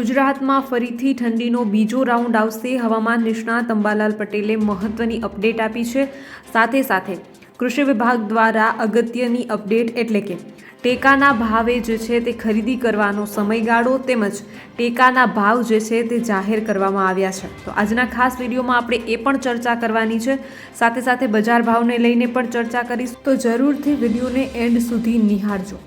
ગુજરાતમાં ફરીથી ઠંડીનો બીજો રાઉન્ડ આવશે. હવામાન નિષ્ણાત અંબાલાલ પટેલે મહત્વની અપડેટ આપી છે. સાથે સાથે કૃષિ વિભાગ દ્વારા અગત્યની અપડેટ એટલે કે ટેકાના ભાવે જે છે તે ખરીદી કરવાનો સમયગાળો તેમજ ટેકાના ભાવ જે છે તે જાહેર કરવામાં આવ્યા છે. તો આજના ખાસ વિડીયોમાં આપણે એ પણ ચર્ચા કરવાની છે. સાથે સાથે બજાર ભાવને લઈને પણ ચર્ચા કરીશું. તો જરૂરથી વિડીયોને એન્ડ સુધી નિહાળજો.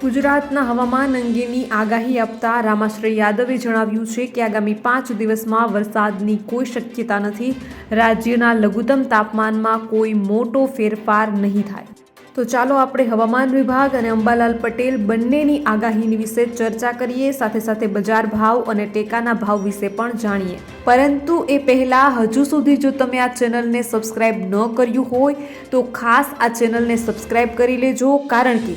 ગુજરાતના હવામાન અંગેની આગાહી આપતા રામાશ્રય યાદવે જણાવ્યું છે કે આગામી પાંચ દિવસમાં વરસાદની કોઈ શક્યતા નથી. રાજ્યના લઘુત્તમ તાપમાનમાં કોઈ મોટો ફેરફાર નહીં થાય. તો ચાલો આપણે હવામાન વિભાગ અને અંબાલાલ પટેલ બંનેની આગાહીની વિશે ચર્ચા કરીએ. સાથે સાથે બજાર ભાવ અને ટેકાના ભાવ વિશે પણ જાણીએ. પરંતુ એ પહેલાં હજુ સુધી જો તમે આ ચેનલને સબસ્ક્રાઈબ ન કર્યું હોય તો ખાસ આ ચેનલને સબસ્ક્રાઈબ કરી લેજો. કારણ કે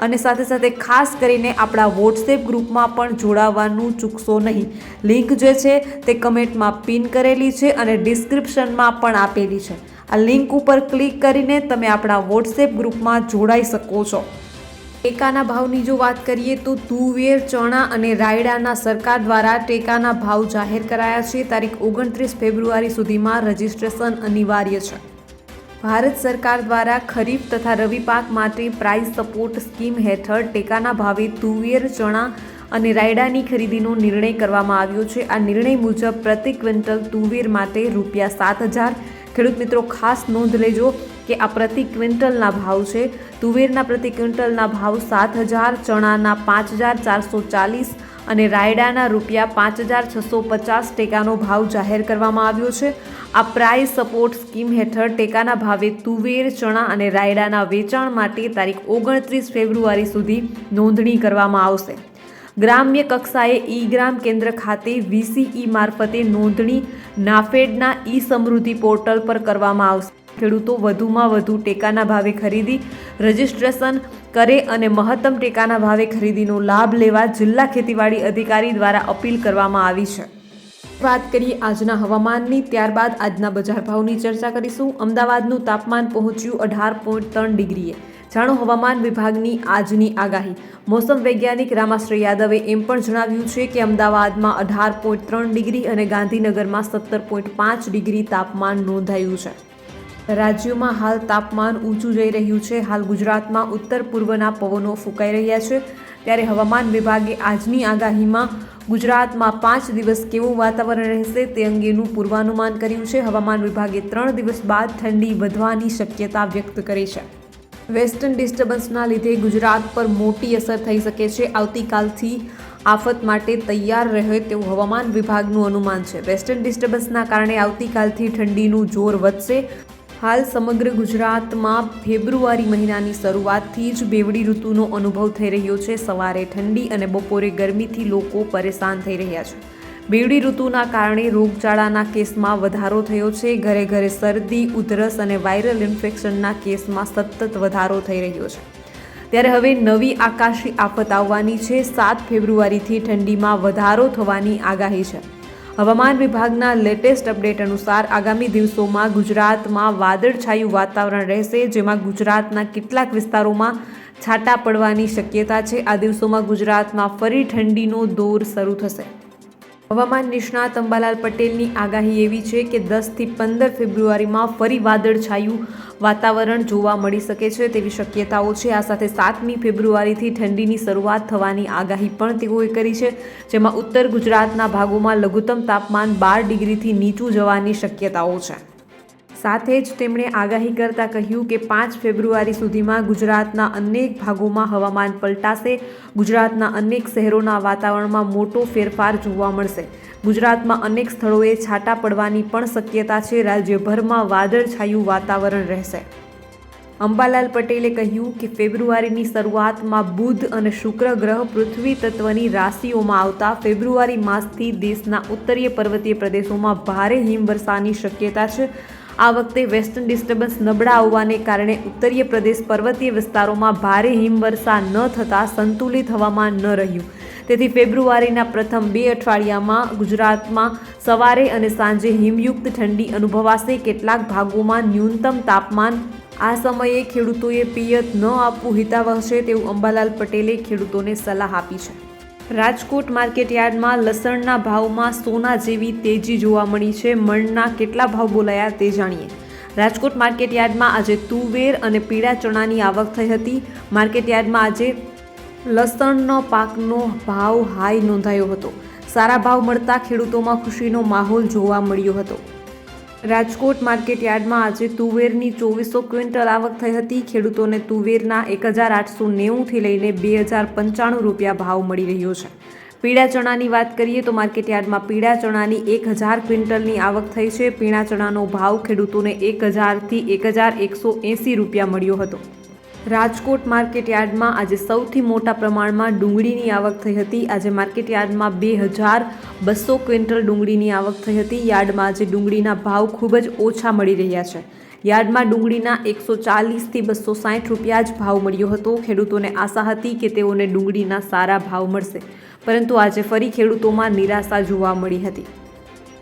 અને સાથે સાથે ખાસ કરીને આપણા વોટ્સએપ ગ્રુપમાં પણ જોડાવાનું ચૂકશો નહીં. લિંક જે છે તે કમેન્ટમાં પિન કરેલી છે અને ડિસ્ક્રિપ્શનમાં પણ આપેલી છે. આ લિંક ઉપર ક્લિક કરીને તમે આપણા વોટ્સએપ ગ્રુપમાં જોડાઈ શકો છો. ટેકાના ભાવની જો વાત કરીએ તો તુવેર, ચણા અને રાયડાના સરકાર દ્વારા ટેકાના ભાવ જાહેર કરાયા છે. તારીખ ઓગણત્રીસ ફેબ્રુઆરી સુધીમાં રજિસ્ટ્રેશન અનિવાર્ય છે. ભારત સરકાર દ્વારા ખરીફ તથા રવિ પાક માટે પ્રાઇસ સપોર્ટ સ્કીમ હેઠળ ટેકાના ભાવે તુવેર, ચણા અને રાયડાની ખરીદીનો નિર્ણય કરવામાં આવ્યો છે. આ નિર્ણય મુજબ પ્રતિ ક્વિન્ટલ તુવેર માટે રૂપિયા સાત હજાર. ખેડૂત મિત્રો, ખાસ નોંધ લેજો કે આ પ્રતિ ક્વિન્ટલના ભાવ છે. તુવેરના પ્રતિ ક્વિન્ટલના ભાવ સાત હજાર, ચણાના પાંચ હજાર ચારસો ચાલીસ અને રાયડાના રૂપિયા પાંચ હજાર છસો પચાસ ટેકાનો ભાવ જાહેર કરવામાં આવ્યો છે. આ પ્રાઇસ સપોર્ટ સ્કીમ હેઠળ ટેકાના ભાવે તુવેર, ચણા અને રાયડાના વેચાણ માટે તારીખ ઓગણત્રીસ ફેબ્રુઆરી સુધી નોંધણી કરવામાં આવશે. ગ્રામ્ય કક્ષાએ ઈ ગ્રામ કેન્દ્ર ખાતે વીસીઈ મારફતે નોંધણી નાફેડના ઈ સમૃદ્ધિ પોર્ટલ પર કરવામાં આવશે. ખેડૂતો વધુમાં વધુ ટેકાના ભાવે ખરીદી, રજિસ્ટ્રેશન કરે અને મહત્તમ ટેકાના ભાવે ખરીદીનો લાભ લેવા જિલ્લા ખેતીવાડી અધિકારી દ્વારા અપીલ કરવામાં આવી છે. વાત કરીએ આજના હવામાનની, ત્યારબાદ આજના બજાર ભાવની ચર્ચા કરીશું. અમદાવાદનું તાપમાન પહોંચ્યું અઢાર પોઈન્ટ ત્રણ ડિગ્રીએ. જાણો હવામાન વિભાગની આજની આગાહી. મોસમ વૈજ્ઞાનિક રામાશ્રી યાદવે એમ પણ જણાવ્યું છે કે અમદાવાદમાં અઢાર પોઈન્ટ ત્રણ ડિગ્રી અને ગાંધીનગરમાં સત્તર પોઈન્ટ પાંચ ડિગ્રી તાપમાન નોંધાયું છે. રાજ્યોમાં હાલ તાપમાન ઊંચું જઈ રહ્યું છે. હાલ ગુજરાતમાં ઉત્તર પૂર્વના પવનો ફૂંકાઈ રહ્યા છે. ત્યારે હવામાન વિભાગે આજની આગાહીમાં ગુજરાતમાં પાંચ દિવસ કેવું વાતાવરણ રહેશે તે અંગેનું પૂર્વાનુમાન કર્યું છે. હવામાન વિભાગે ત્રણ દિવસ બાદ ઠંડી વધવાની શક્યતા વ્યક્ત કરી છે. વેસ્ટર્ન ડિસ્ટર્બન્સના લીધે ગુજરાત પર મોટી અસર થઈ શકે છે. આવતીકાલથી આફત માટે તૈયાર રહે તેવું હવામાન વિભાગનું અનુમાન છે. વેસ્ટર્ન ડિસ્ટર્બન્સના કારણે આવતીકાલથી ઠંડીનું જોર વધશે. હાલ સમગ્ર ગુજરાતમાં ફેબ્રુઆરી મહિનાની શરૂઆતથી જ બેવડી ઋતુનો અનુભવ થઈ રહ્યો છે. સવારે ઠંડી અને બપોરે ગરમીથી લોકો પરેશાન થઈ રહ્યા છે. બેવડી ઋતુના કારણે રોગચાળાના કેસમાં વધારો થયો છે. ઘરે ઘરે શરદી, ઉધરસ અને વાયરલ ઇન્ફેક્શનના કેસમાં સતત વધારો થઈ રહ્યો છે. ત્યારે હવે નવી આકાશી આફત આવવાની છે. સાત ફેબ્રુઆરીથી ઠંડીમાં વધારો થવાની આગાહી છે. હવામાન વિભાગના લેટેસ્ટ અપડેટ અનુસાર આગામી દિવસોમાં ગુજરાતમાં વાદળછાયું વાતાવરણ રહેશે, જેમાં ગુજરાતના કેટલાક વિસ્તારોમાં છાંટા પડવાની શક્યતા છે. આ દિવસોમાં ગુજરાતમાં ફરી ઠંડીનો દોર શરૂ થશે. હવામાન નિષ્ણાત અંબાલાલ પટેલની આગાહી એવી છે કે દસથી પંદર ફેબ્રુઆરીમાં ફરી વાદળછાયું વાતાવરણ જોવા મળી શકે છે તેવી શક્યતાઓ છે. આ સાથે સાતમી ફેબ્રુઆરીથી ઠંડીની શરૂઆત થવાની આગાહી પણ તેઓએ કરી છે, જેમાં ઉત્તર ગુજરાતના ભાગોમાં લઘુત્તમ તાપમાન બાર ડિગ્રીથી નીચું જવાની શક્યતાઓ છે. સાથે જ તેમણે આગાહી કરતાં કહ્યું કે પાંચ ફેબ્રુઆરી સુધીમાં ગુજરાતના અનેક ભાગોમાં હવામાન પલટાશે. ગુજરાતના અનેક શહેરોના વાતાવરણમાં મોટો ફેરફાર જોવા મળશે. ગુજરાતમાં અનેક સ્થળોએ છાંટા પડવાની પણ શક્યતા છે. રાજ્યભરમાં વાદળછાયું વાતાવરણ રહેશે. અંબાલાલ પટેલે કહ્યું કે ફેબ્રુઆરીની શરૂઆતમાં બુધ અને શુક્ર ગ્રહ પૃથ્વી તત્વની રાશિઓમાં આવતા ફેબ્રુઆરી માસથી દેશના ઉત્તરીય પર્વતીય પ્રદેશોમાં ભારે હિમવર્ષાની શક્યતા છે. આ વખતે વેસ્ટર્ન ડિસ્ટર્બન્સ નબળા આવવાને કારણે ઉત્તરીય પ્રદેશ પર્વતીય વિસ્તારોમાં ભારે હિમવર્ષા ન થતાં સંતુલિત હવામાન ન રહ્યું. તેથી ફેબ્રુઆરીના પ્રથમ બે અઠવાડિયામાં ગુજરાતમાં સવારે અને સાંજે હિમયુક્ત ઠંડી અનુભવાશે. કેટલાક ભાગોમાં ન્યૂનતમ તાપમાન આ સમયે ખેડૂતોએ પિયત ન આપવું હિતાવહ છે તેવું અંબાલાલ પટેલે ખેડૂતોને સલાહ આપી છે. રાજકોટ માર્કેટ યાર્ડમાં લસણના ભાવમાં સોના જેવી તેજી જોવા મળી છે. મણના કેટલા ભાવ બોલાયા તે જાણીએ. રાજકોટ માર્કેટ યાર્ડમાં આજે તુવેર અને પીળા ચણાની આવક થઈ હતી. માર્કેટ યાર્ડમાં આજે લસણનો પાકનો ભાવ હાઈ નોંધાયો હતો. સારા ભાવ મળતા ખેડૂતોમાં ખુશીનો માહોલ જોવા મળ્યો હતો. રાજકોટ માર્કેટ યાર્ડમાં આજે તુવેરની ચોવીસો ક્વિન્ટલ આવક થઈ હતી. ખેડૂતોને તુવેરના એક હજાર આઠસો નેવુંથી લઈને બે હજાર પંચાણું રૂપિયા ભાવ મળી રહ્યો છે. પીળા ચણાની વાત કરીએ તો માર્કેટ યાર્ડમાં પીળા ચણાની એક હજાર ક્વિન્ટલની આવક થઈ છે. પીળા ચણાનો ભાવ ખેડૂતોને એક હજારથી એક હજાર એકસો એંસી રૂપિયા મળ્યો હતો. રાજકોટ માર્કેટ યાર્ડમાં આજે સૌથી મોટા પ્રમાણમાં ડુંગળીની આવક થઈ હતી. આજે માર્કેટ યાર્ડમાં બે હજાર બસો ક્વિન્ટલ ડુંગળીની આવક થઈ હતી. યાર્ડમાં આજે ડુંગળીના ભાવ ખૂબ જ ઓછા મળી રહ્યા છે. યાર્ડમાં ડુંગળીના એકસો ચાલીસથી બસો સાઠ રૂપિયા જ ભાવ મળ્યો હતો. ખેડૂતોને આશા હતી કે તેઓને ડુંગળીના સારા ભાવ મળશે. પરંતુ આજે ફરી ખેડૂતોમાં નિરાશા જોવા મળી હતી.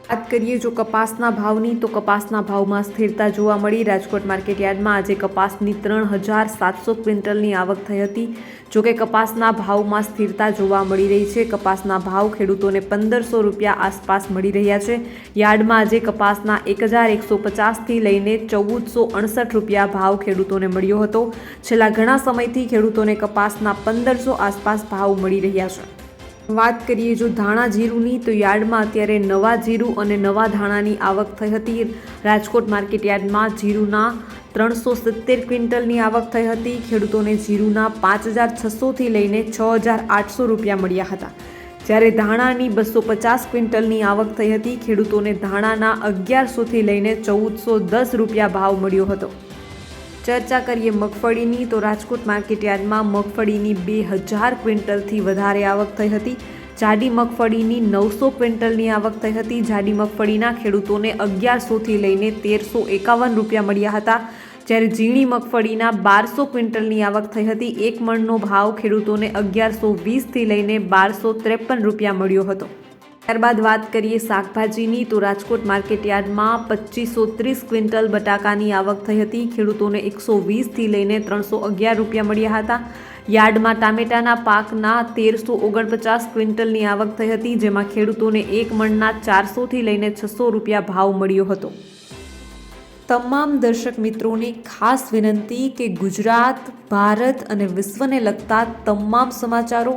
વાત કરીએ જો કપાસના ભાવની, તો કપાસના ભાવમાં સ્થિરતા જોવા મળી. રાજકોટ માર્કેટ યાર્ડમાં આજે કપાસની ત્રણ હજાર સાતસો ક્વિન્ટલની આવક થઈ હતી. જોકે કપાસના ભાવમાં સ્થિરતા જોવા મળી રહી છે. કપાસના ભાવ ખેડૂતોને પંદરસો રૂપિયા આસપાસ મળી રહ્યા છે. યાર્ડમાં આજે કપાસના એક હજાર એકસો પચાસથી લઈને ચૌદસો અડસઠ રૂપિયા ભાવ ખેડૂતોને મળ્યો હતો. છેલ્લા ઘણા સમયથી ખેડૂતોને કપાસના પંદરસો આસપાસ ભાવ મળી રહ્યા છે. વાત કરીએ જો ધાણા જીરુંની, તો યાર્ડમાં અત્યારે નવા જીરું અને નવા ધાણાની આવક થઈ હતી. રાજકોટ માર્કેટ યાર્ડમાં જીરુંના ત્રણસો સિત્તેર ક્વિન્ટલની આવક થઈ હતી. ખેડૂતોને જીરુંના પાંચ હજાર છસોથી લઈને છ હજાર આઠસો રૂપિયા મળ્યા હતા. જ્યારે ધાણાની બસો પચાસ ક્વિન્ટલની આવક થઈ હતી, ખેડૂતોને ધાણાના અગિયારસોથી લઈને ચૌદસો દસ રૂપિયા ભાવ મળ્યો હતો. ચર્ચા કરીએ મગફળીની, તો રાજકોટ માર્કેટ યાર્ડમાં મગફળીની બે હજાર ક્વિન્ટલથી વધારે આવક થઈ હતી. જાડી મગફળીની નવસો ક્વિન્ટલની આવક થઈ હતી. જાડી મગફળીના ખેડૂતોને અગિયારસોથી લઈને તેરસો એકાવન રૂપિયા મળ્યા હતા. જ્યારે ઝીણી મગફળીના બારસો ક્વિન્ટલની આવક થઈ હતી. એક મણનો ભાવ ખેડૂતોને અગિયારસો વીસથી લઈને બારસો ત્રેપન રૂપિયા મળ્યો હતો. ત્યારબાદ વાત કરીએ શાકભાજીની, તો રાજકોટ માર્કેટ યાર્ડમાં પચીસો ત્રીસ ક્વિન્ટલ બટાકાની આવક થઈ હતી. ખેડૂતોને એકસો વીસથી લઈને ત્રણસો અગિયાર રૂપિયા મળ્યા હતા. યાર્ડમાં ટામેટાના પાકના તેરસો ઓગણપચાસ ક્વિન્ટલની આવક થઈ હતી, જેમાં ખેડૂતોને એક મણના ચારસોથી લઈને છસો રૂપિયા ભાવ મળ્યો હતો. તમામ દર્શક મિત્રોને ખાસ વિનંતી કે ગુજરાત, ભારત અને વિશ્વને લગતા તમામ સમાચારો